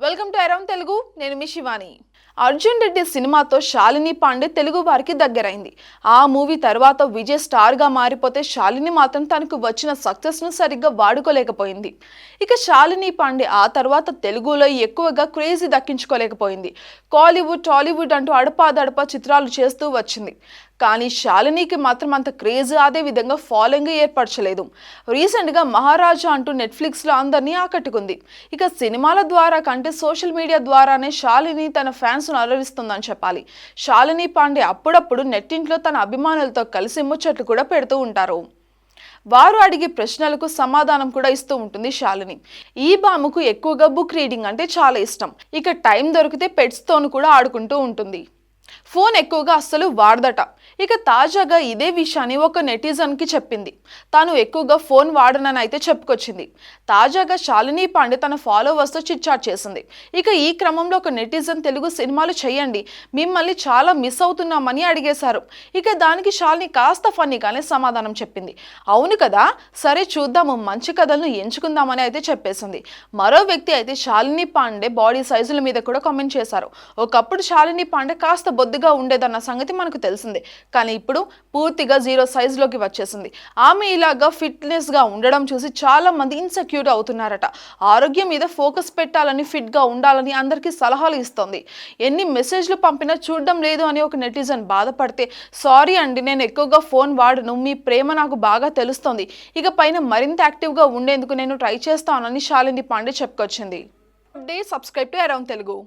Welcome to around Telugu నేను మీ శివాని. అర్జున్ రెడ్డి సినిమాతో శాలిని పాండే తెలుగు వారికి దగ్గరైంది. ఆ మూవీ తర్వాత విజయ్ స్టార్గా మారిపోతే శాలిని మాత్రం తనకు వచ్చిన సక్సెస్ను సరిగ్గా వాడుకోలేకపోయింది. ఇక శాలిని పాండే ఆ తర్వాత తెలుగులో ఎక్కువగా క్రేజీ దక్కించుకోలేకపోయింది. కాలీవుడ్ టాలీవుడ్ అంటూ అడపాదడపా చిత్రాలు చేస్తూ వచ్చింది. కానీ శాలినికి మాత్రం అంత క్రేజ్ అదే విధంగా ఫాలోయింగ్ ఏర్పరచలేదు. రీసెంట్గా మహారాజా అంటూ నెట్ఫ్లిక్స్లో అందరినీ ఆకట్టుకుంది. ఇక సినిమాల ద్వారా కంటే సోషల్ మీడియా ద్వారానే శాలిని తన ఫ్యాన్స్ను అలరిస్తుందని చెప్పాలి. శాలిని పాండే అప్పుడప్పుడు నెట్టింట్లో తన అభిమానులతో కలిసి ముచ్చట్లు కూడా పెడుతూ ఉంటారు. వారు అడిగే ప్రశ్నలకు సమాధానం కూడా ఇస్తూ ఉంటుంది శాలిని ఈ బాముకు ఎక్కువగా బుక్ రీడింగ్ అంటే చాలా ఇష్టం. ఇక టైం దొరికితే పెట్స్తోను కూడా ఆడుకుంటూ ఉంటుంది. ఫోన్ ఎక్కువగా అస్సలు వాడదట. ఇక తాజాగా ఇదే విషయాన్ని ఒక నెటిజన్కి చెప్పింది. తాను ఎక్కువగా ఫోన్ వాడనని అయితే చెప్పుకొచ్చింది. తాజాగా శాలిని పాండే తన ఫాలోవర్స్తో చిట్చాట్ చేసింది. ఇక ఈ క్రమంలో ఒక నెటిజన్ తెలుగు సినిమాలు చేయండి. మిమ్మల్ని చాలా మిస్ అవుతున్నామని అడిగేశారు. ఇక దానికి శాలిని కాస్త ఫన్నీగానే సమాధానం చెప్పింది. అవును కదా సరే చూద్దాము మంచి కథలను ఎంచుకుందామని అయితే చెప్పేసింది. మరో వ్యక్తి అయితే శాలిని పాండే బాడీ సైజుల మీద కూడా కామెంట్ చేశారు. ఒకప్పుడు శాలిని పాండే కాస్త పెద్దగా ఉండేదన్న సంగతి మనకు తెలిసిందే. కానీ ఇప్పుడు పూర్తిగా జీరో సైజులోకి వచ్చేసింది. ఆమె ఇలాగా ఫిట్నెస్గా ఉండడం చూసి చాలా మంది ఇన్సెక్యూర్ అవుతున్నారట. ఆరోగ్యం మీద ఫోకస్ పెట్టాలని ఫిట్గా ఉండాలని అందరికీ సలహాలు ఇస్తోంది. ఎన్ని మెసేజ్లు పంపినా చూడడం లేదు అని ఒక నెటిజన్ బాధపడితే సారీ అండి నేను ఎక్కువగా ఫోన్ వాడను. మీ ప్రేమ నాకు బాగా తెలుస్తోంది. ఇక పైన మరింత యాక్టివ్గా ఉండేందుకు నేను ట్రై చేస్తానని శాలిని పాండే చెప్పుకొచ్చింది. Subscribe to around Telugu.